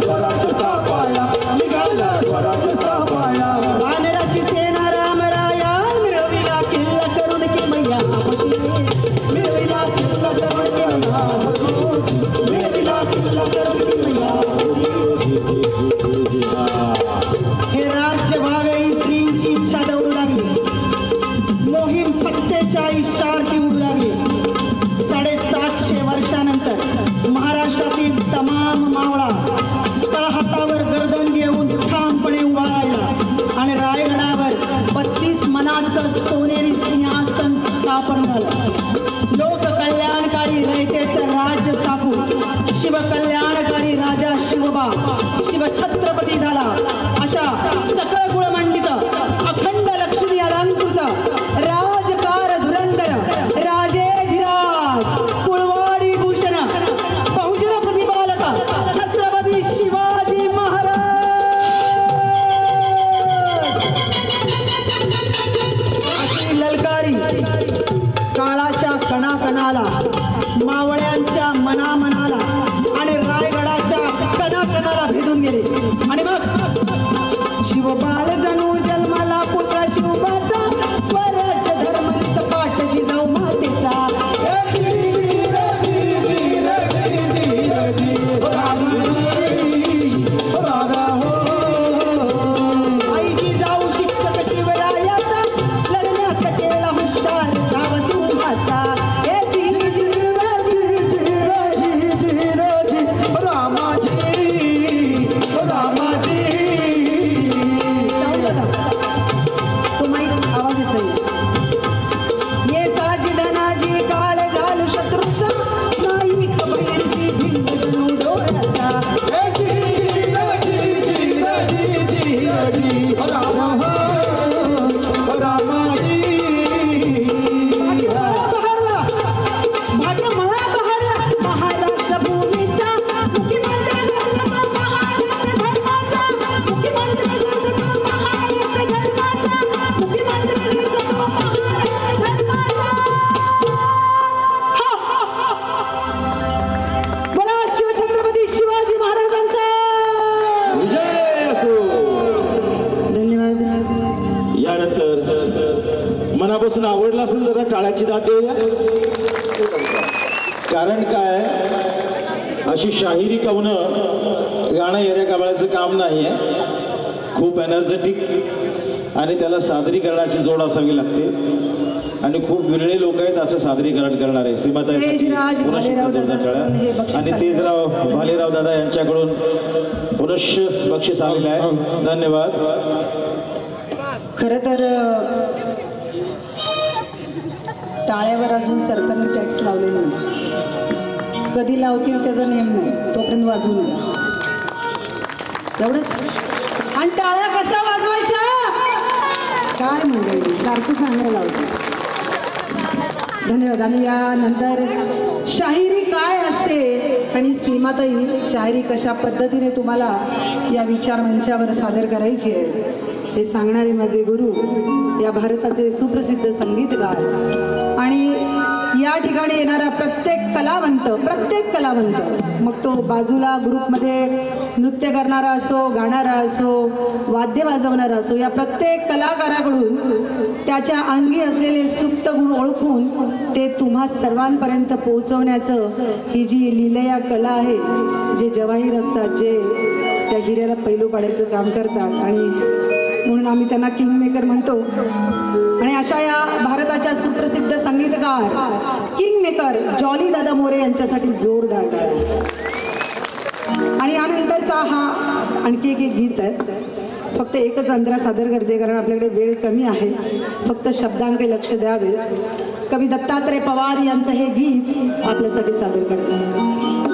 स्वराज्याचा you. कारण काय? अशी शाहिरी कवनं गाणं येऱ्या काबाळ्याचं काम नाही आहे खूप एनर्जेटिक आणि त्याला सादरीकरणाची जोड असावी लागते. आणि खूप विरळे लोक आहेत असं सादरीकरण करणारे. सीमाताई बक्षीस आणि. तेजराव भालेराव दादा यांच्याकडून पुनश्च बक्षीस आलेलं आहे. धन्यवाद. खरं तर टाळ्यावर अजून सरकारने टॅक्स लावलेला नाही. कधी लावतील त्याचा नेम नाही. तोपर्यंत वाजवू नये एवढंच. आणि टाळ्या कशा वाजवायच्या? काय म्हणजे सारखं सांगायला लावते. धन्यवाद. आणि यानंतर शाहिरी काय असते? आणि सीमाताई शाहिरी कशा पद्धतीने तुम्हाला या विचार मंचावर सादर करायची आहे. हे सांगणारे माझे गुरु या भारताचे सुप्रसिद्ध संगीतकार. आणि या ठिकाणी येणारा प्रत्येक कलावंत प्रत्येक कलावंत मग तो बाजूला ग्रुपमध्ये नृत्य करणारा असो गाणारा असो वाद्य वाजवणारा असो या प्रत्येक कलाकाराकडून त्याच्या अंगी असलेले सुप्त गुण ओळखून ते तुम्हा सर्वांपर्यंत पोहोचवण्याचं ही जी लिलया कला आहे जे जवाहीर असतात जे त्या हिऱ्याला पैलू पाडायचं काम करतात आणि म्हणून आम्ही त्यांना किंग मेकर म्हणतो. आणि अशा या भारताच्या सुप्रसिद्ध संगीतकार किंग मेकर जॉली दादा मोरे यांच्यासाठी जोरदार आणि यानंतरचा हा आणखी एक एक गीत आहे. फक्त एकच अंतरा सादर करते कारण आपल्याकडे वेळ कमी आहे. फक्त शब्दांकडे लक्ष द्यावे. कवी दत्तात्रय पवार यांचं हे गीत आपल्यासाठी सादर करते.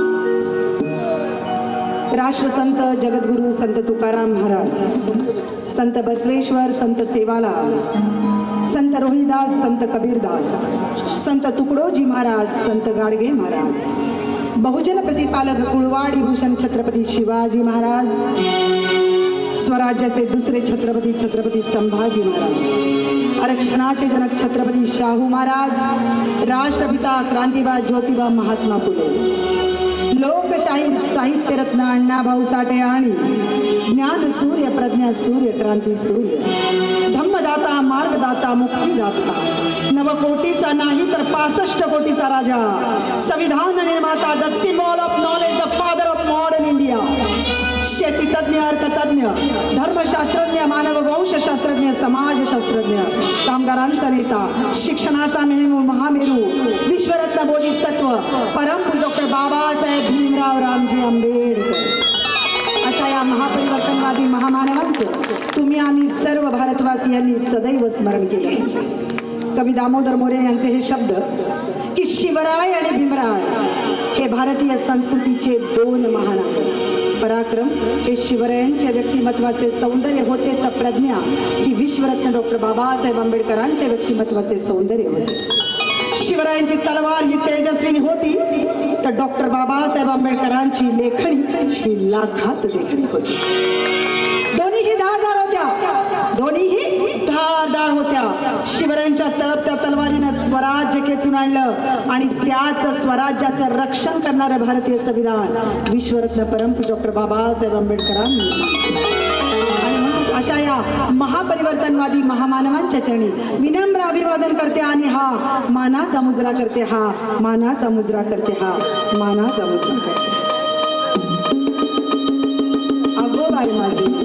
राष्ट्रसंत जगद्गुरू संत तुकाराम महाराज संत बसवेश्वर संत सेवालाल संत रोहिदास संत कबीरदास संत तुकडोजी महाराज संत गाडगे महाराज बहुजन प्रतिपालक कुळवाडी भूषण छत्रपती शिवाजी महाराज स्वराज्याचे दुसरे छत्रपती छत्रपती संभाजी महाराज आरक्षणाचे जनक छत्रपती शाहू महाराज राष्ट्रपिता क्रांतिबा ज्योतिबा महात्मा फुले. लोकशाही साहित्यरत्न अण्णाभाऊ साठे आणि ज्ञान सूर्य प्रज्ञा सूर्य क्रांती सूर्य. धम्मदाता मार्गदाता मुक्तीदाता. नवकोटीचा नाही तर पासष्ट कोटीचा राजा. संविधान निर्माता the symbol of knowledge the father of modern India शेतीतज्ञ अर्थतज्ञ धर्मशास्त्रज्ञ मानव वंशशास्त्रज्ञ समाजशास्त्रज्ञ. कामगारांचा नेता शिक्षणाचा मेहमू महामेरू विश्वरत्न बोधिसत्व. परमपूर डॉक्टर बाबासाहेब भीमराव रामजी आंबेडकर. अशा या महापरिवर्तनवादी महामानवांचं तुम्ही आम्ही सर्व भारतवासियांनी सदैव स्मरण केलं कवी दामोदर मोरे यांचे हे शब्द की शिवराय आणि भीमराय हे भारतीय संस्कृतीचे दोन महान आहेत. पराक्रम हे शिवरायांच्या व्यक्तिमत्वाचे सौंदर्य होते तर प्रज्ञा ही विश्वरत्न डॉक्टर बाबासाहेब आंबेडकरांच्या व्यक्तिमत्वाचे सौंदर्य होते. शिवरायांची तलवार ही तेजस्विनी होती तर डॉक्टर बाबासाहेब आंबेडकरांची लेखणी ही लाखात लेखणी होती. दोन्हीही धारदार होत्या. दोन्हीही धारदार होत्या. शिवरायांच्या तळपत्या तलवारीनं स्वराज्य खेचून आणलं आणि त्याच स्वराज्याचं रक्षण करणारं भारतीय संविधान विश्वरत्न परमपूज्य डॉक्टर बाबासाहेब आंबेडकरांनी अशा या महापरिवर्तनवादी महामानवांच्या चरणी विनम्र अभिवादन करते आणि हा मानाचा मुजरा करते हा मानाचा मुजरा करते हा मानाचा मुजरा करते अगो बाई माझी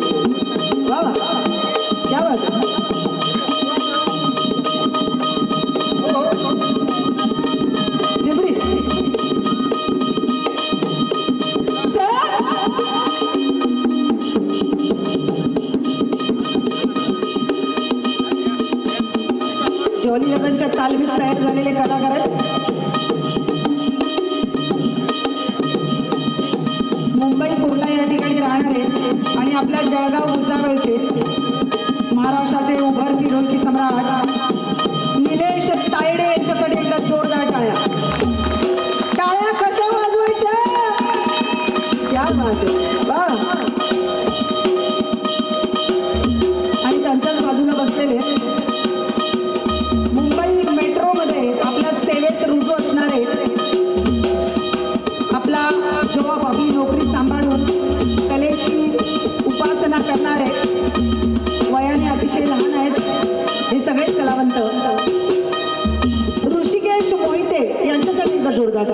सम्राट निलेश तायडे यांच्यासाठी एकदा जोरदार टाळ्या. टाळ्या कशा वाजवायच्या? क्या वा. आणि त्यांच्याच बाजूला बसलेले मुंबई मेट्रोमध्ये आपल्या सेवेत रुजू असणारे आपला जॉब आपली नोकरी सांभाळून कलेची उपासना करणारे वयाने अतिशय लहान आहेत. हे सगळेच कलावंत ऋषिकेश मोहिते यांच्यासाठी एकदा जोरदार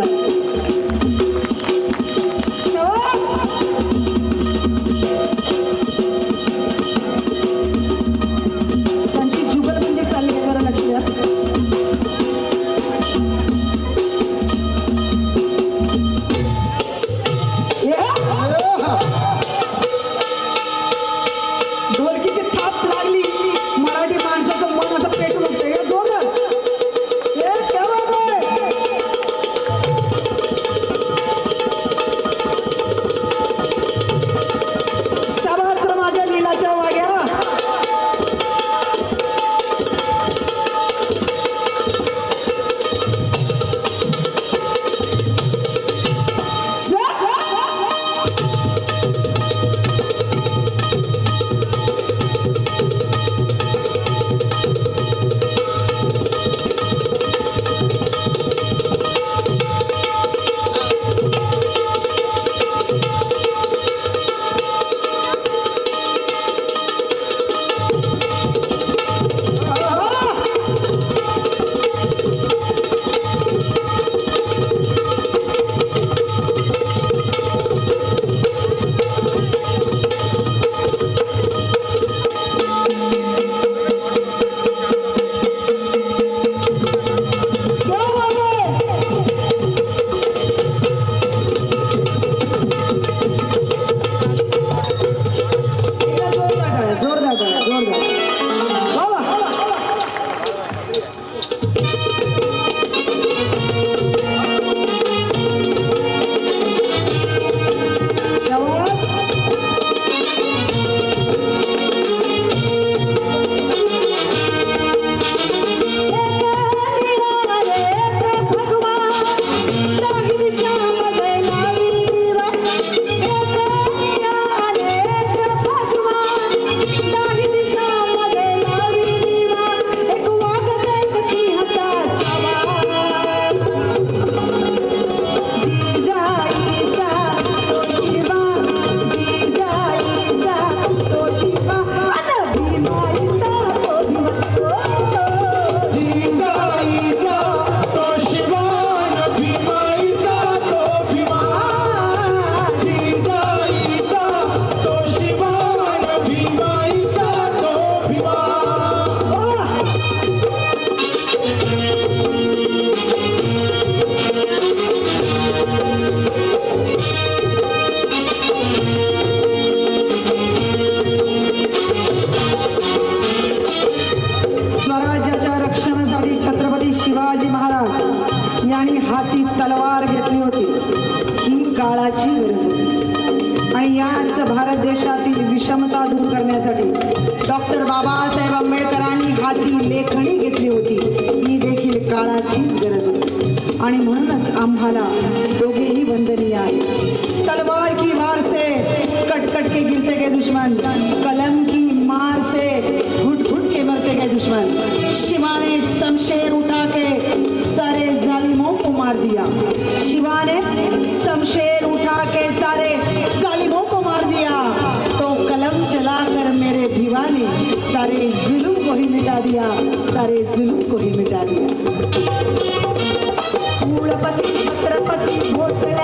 यांनी हाती तलवार घेतली होती. ही काळाची गरज होती. आणि याच भारत देशातील विषमता दूर करण्यासाठी डॉक्टर बाबासाहेब आंबेडकरांनी हाती लेखणी घेतली होती. ही देखील काळाचीच गरज होती. आणि म्हणूनच आम्हाला दोघेही वंदनीय आहे तलवार की मार से कटकट के गिरते गए दुश्मन. कलम की मार से घुट घुट के मरते गए दुश्मन. मिटा दिया सारे जुल्म को ही मिटा दिया कुळपती छत्रपती भोसल्यांची